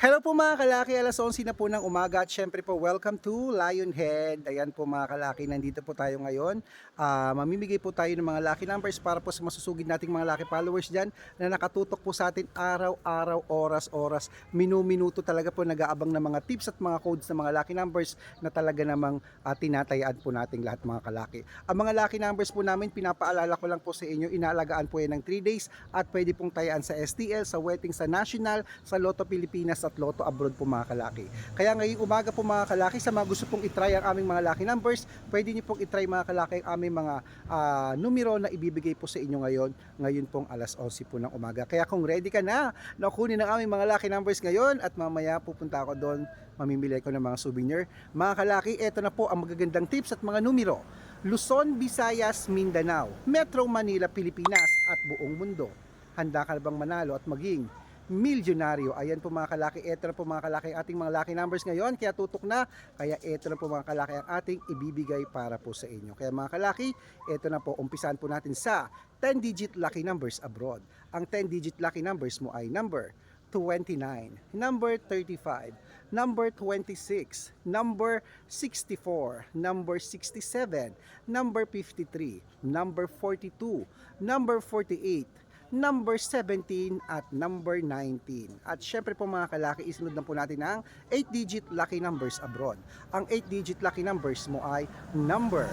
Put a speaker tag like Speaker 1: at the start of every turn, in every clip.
Speaker 1: Hello po mga kalaki, alas 11 na po ng umaga at syempre po welcome to Lionhead. Ayan po mga kalaki, nandito po tayo ngayon. Ah, mamimigay po tayo ng mga lucky numbers para po sa masusugid nating mga lucky followers dyan na nakatutok po sa atin araw-araw, oras-oras, minu-minuto talaga po nag-aabang ng mga tips at mga codes ng mga lucky numbers na talaga namang ah, tinatayaan po nating lahat mga kalaki. Ang mga lucky numbers po namin, pinapaalala ko lang po sa inyo, inaalagaan po yan ng 3 days at pwede pong tayaan sa STL, sa wedding, sa national, sa Lotto Pilipinas at Lotto Abroad po mga kalaki. Kaya ngayong umaga po mga kalaki, sa mga gusto pong itry ang aming mga lucky numbers, pwede niyo pong itry mga kalaki ang aming mga ah, numero na ibibigay po sa inyo ngayon, ngayon pong alas 11 po ng umaga. Kaya kung ready ka na, nakunin ang aming mga lucky numbers ngayon at mamaya pupunta ako doon, mamimili ko ng mga souvenir. Mga kalaki, eto na po ang magagandang tips at mga numero. Luzon, Visayas, Mindanao, Metro Manila, Pilipinas at buong mundo. Handa ka bang manalo at maging milyonaryo. Ayan po mga kalaki, eto po mga kalaki ating mga lucky numbers ngayon. Kaya tutok na, kaya eto na po mga kalaki ang ating ibibigay para po sa inyo. Kaya mga kalaki, eto na po, umpisan po natin sa 10-digit lucky numbers abroad. Ang 10-digit lucky numbers mo ay number 29, number 35, number 26, number 64, number 67, number 53, number 42, number 48, number 17 at number 19. At syempre po mga kalaki, isunod na po natin ang 8-digit lucky numbers abroad. Ang 8-digit lucky numbers mo ay number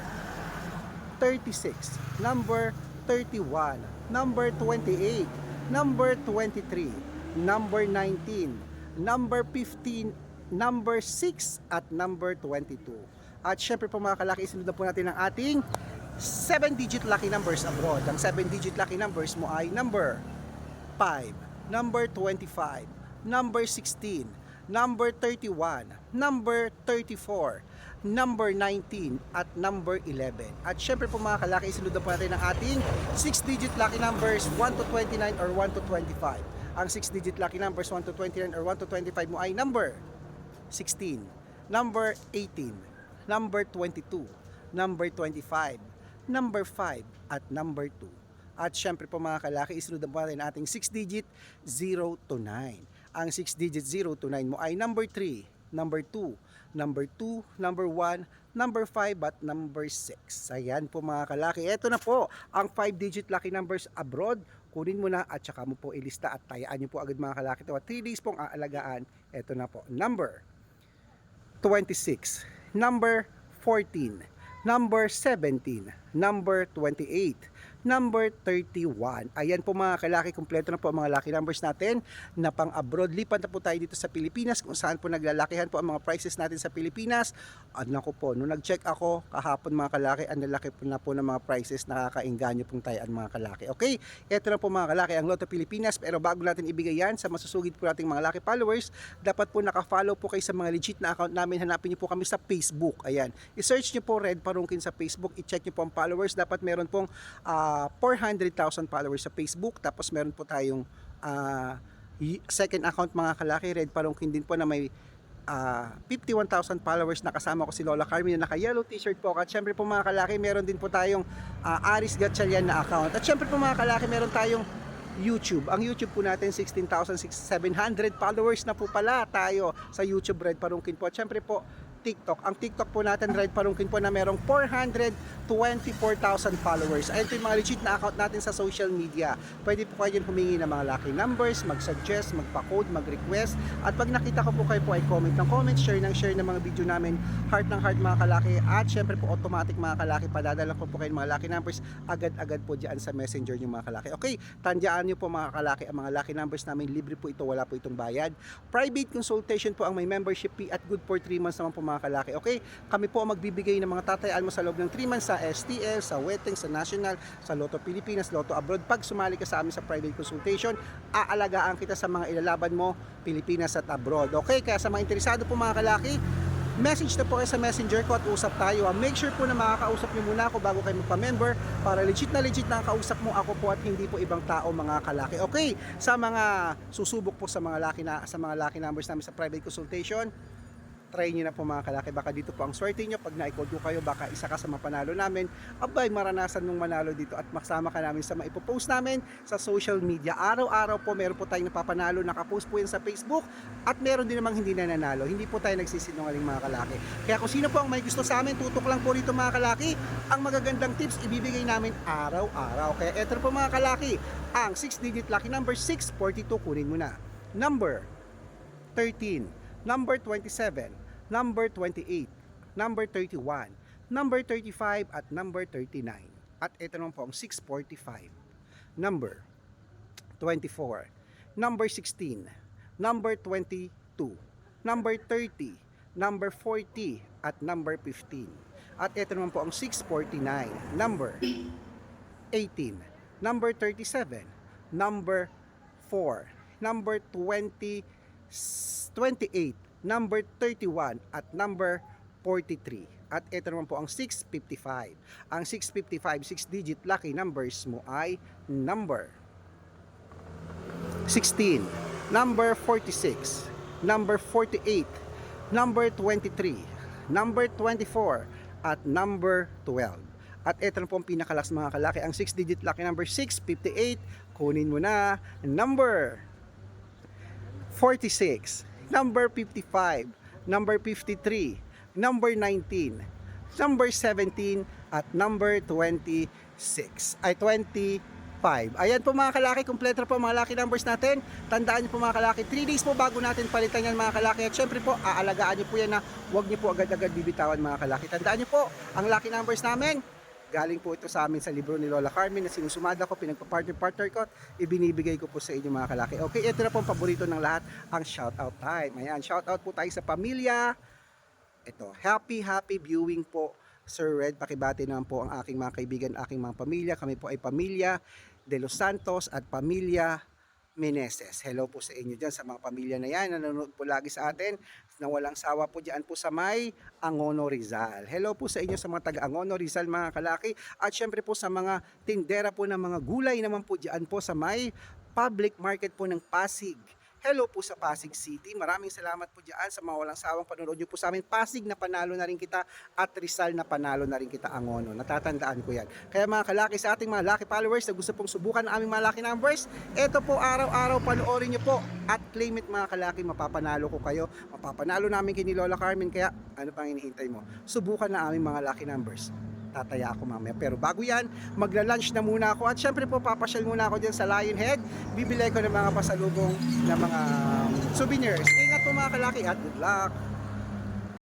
Speaker 1: 36, number 31, number 28, number 23, number 19, number 15, number 6 at number 22. At syempre po mga kalaki, isunod na po natin ang ating 7-digit lucky numbers abroad. Ang 7-digit lucky numbers mo ay number 5, number 25, number 16, number 31, number 34, number 19, at number 11. At syempre po mga kalaki, isunod na po natin ang ating 6-digit lucky numbers 1 to 29 or 1 to 25. Ang 6-digit lucky numbers 1 to 29 or 1 to 25 mo ay number 16, number 18, number 22, number 25, number 5, at number 2. At syempre po mga kalaki, isunod po natin ating 6-digit 0 to 9. Ang 6-digit 0 to 9 mo ay number 3, number 2, number 2, number 1, number 5, at number 6. Ayan po mga kalaki. Ito na po ang 5-digit lucky numbers abroad. Kunin mo na at saka mo po ilista at tayaan nyo po agad mga kalaki. Ito 3 days pong aalagaan. Ito na po. Number 26, number 14, number 17, number 28, number 31. Ayan po mga kalaki, kumpleto na po ang mga lucky numbers natin na pang abroad. Lipat na po tayo dito sa Pilipinas kung saan po naglalakihan po ang mga prices natin sa Pilipinas. At naku po, nung nag-check ako kahapon mga kalaki, ang lalaki po na po ng mga prices nakakainganyo pong tayaan mga kalaki. Okay, ito na po mga kalaki ang Lotto Pilipinas pero bago natin ibigay yan sa masusugid po nating mga lucky followers, dapat po naka-follow po kayo sa mga legit na account namin. Hanapin niyo po kami sa Facebook. Ayan, i-search niyo po Red Parungkin sa Facebook, i-check niyo po ang followers. Dapat meron pong ah, 400,000 followers sa Facebook. Tapos meron po tayong ah, y- second account mga kalaki, Red Parungkin din po na may ah, 51,000 followers na kasama ko si Lola Carmen na naka-yellow t-shirt po. At syempre po mga kalaki, meron din po tayong ah, Aris Gatchalian na account. At syempre po mga kalaki, meron tayong YouTube. Ang YouTube po natin, 16,700 followers na po pala tayo sa YouTube Red Parungkin po. At syempre po, TikTok. Ang TikTok po natin, Red Parungkin po na merong 424,000 followers. Ayun po yung mga legit na account natin sa social media. Pwede po kayo humingi ng mga lucky numbers, mag-suggest, magpa-code, mag-request. At pag nakita ko po kayo po ay comment ng comment, share ng share ng mga video namin, heart ng heart mga kalaki. At syempre po automatic mga kalaki, padadala ko po kayo ng mga lucky numbers agad-agad po dyan sa messenger nyo mga kalaki. Okay, tandaan nyo po mga kalaki, ang mga lucky numbers namin, libre po ito, wala po itong bayad. Private consultation po ang may membership fee at good for 3 months naman po mga kalaki. Okay, kami po ang magbibigay ng mga tatayaan mo sa loob ng 3 months sa STL, sa Wedding, sa National, sa Lotto Pilipinas, Lotto Abroad. Pag sumali ka sa amin sa private consultation, aalagaan kita sa mga ilalaban mo, Pilipinas at abroad. Okay, kaya sa mga interesado po mga kalaki, message na po kayo sa messenger ko at usap tayo. Ah, Make sure po na makakausap niyo muna ako bago kayo magpa-member para legit na legit na kausap mo ako po at hindi po ibang tao mga kalaki. Okay, sa mga susubok po sa mga laki na sa mga laki numbers namin sa private consultation, try nyo na po mga kalaki. Baka dito po ang swerte nyo. Pag na-code ko kayo, baka isa ka sa mapanalo namin. Abay, maranasan mong manalo dito at maksama ka namin sa maipopost namin sa social media. Araw-araw po, meron po tayong napapanalo. Nakapost po yan sa Facebook at meron din namang hindi nananalo. Hindi po tayo nagsisinungaling mga kalaki. Kaya kung sino po ang may gusto sa amin, tutok lang po rito mga kalaki. Ang magagandang tips, ibibigay namin araw-araw. Kaya eto po mga kalaki, ang 6-digit lucky number 642, kunin mo na. Number 13, number 27, number 28, number 31, number 35 at number 39. At ito naman po ang 645. Number 24, number 16, number 22, number 30, number 40 at number 15. At ito naman po ang 649, number 18, number 37, number 4, number 20, 28, number 31, at number 43. At ito naman po ang 655. Ang 655, 6-digit lucky numbers mo ay number 16, number 46, number 48, number 23, number 24, at number 12. At ito na po ang pinakalakas mga kalaki, ang 6-digit lucky number 658. Kunin mo na number 46, number 55, number 53, number 19, number 17, at number 26. Ay, 25. Ayan po mga kalaki, kompleto na po mga lucky numbers natin. Tandaan niyo po mga kalaki, 3 days po bago natin palitan yan mga kalaki. At syempre po, aalagaan niyo po yan na huwag niyo po agad-agad bibitawan mga kalaki. Tandaan niyo po, ang lucky numbers namin, galing po ito sa amin sa libro ni Lola Carmen na sinusumada ko, pinagpa-partner-partner ko, ibinibigay ko po sa inyo mga kalaki. Okay, ito na po ang paborito ng lahat, ang shoutout time. Ayan, shoutout po tayo sa pamilya. Ito, happy, happy viewing po. Sir Red, pakibati naman po ang aking mga kaibigan, aking mga pamilya. Kami po ay pamilya de Los Santos at pamilya Meneses. Hello po sa inyo dyan, sa mga pamilya na yan. Nanonood po lagi sa atin na walang sawa po dyan po sa may Angono Rizal. Hello po sa inyo sa mga taga Angono Rizal mga kalaki. At syempre po sa mga tindera po ng mga gulay naman po dyan po sa may public market po ng Pasig. Hello po sa Pasig City. Maraming salamat po dyan sa mga walang sawang panonood nyo po sa amin. Pasig na panalo na rin kita at Rizal na panalo na rin kita Angono. Natatandaan ko yan. Kaya mga kalaki sa ating mga lucky followers na gusto pong subukan ang aming mga lucky numbers, eto po araw-araw panoorin nyo po at claim it mga kalaki. Mapapanalo ko kayo. Mapapanalo namin kay Lola Carmen. Kaya ano pang hinihintay mo? Subukan na aming mga lucky numbers tataya ako mamaya. Pero bago yan, magla-lunch na muna ako. At syempre po, papasyal muna ako dyan sa Lionhead. Bibili ko ng mga pasalubong na mga souvenirs. Ingat po mga kalaki at good luck!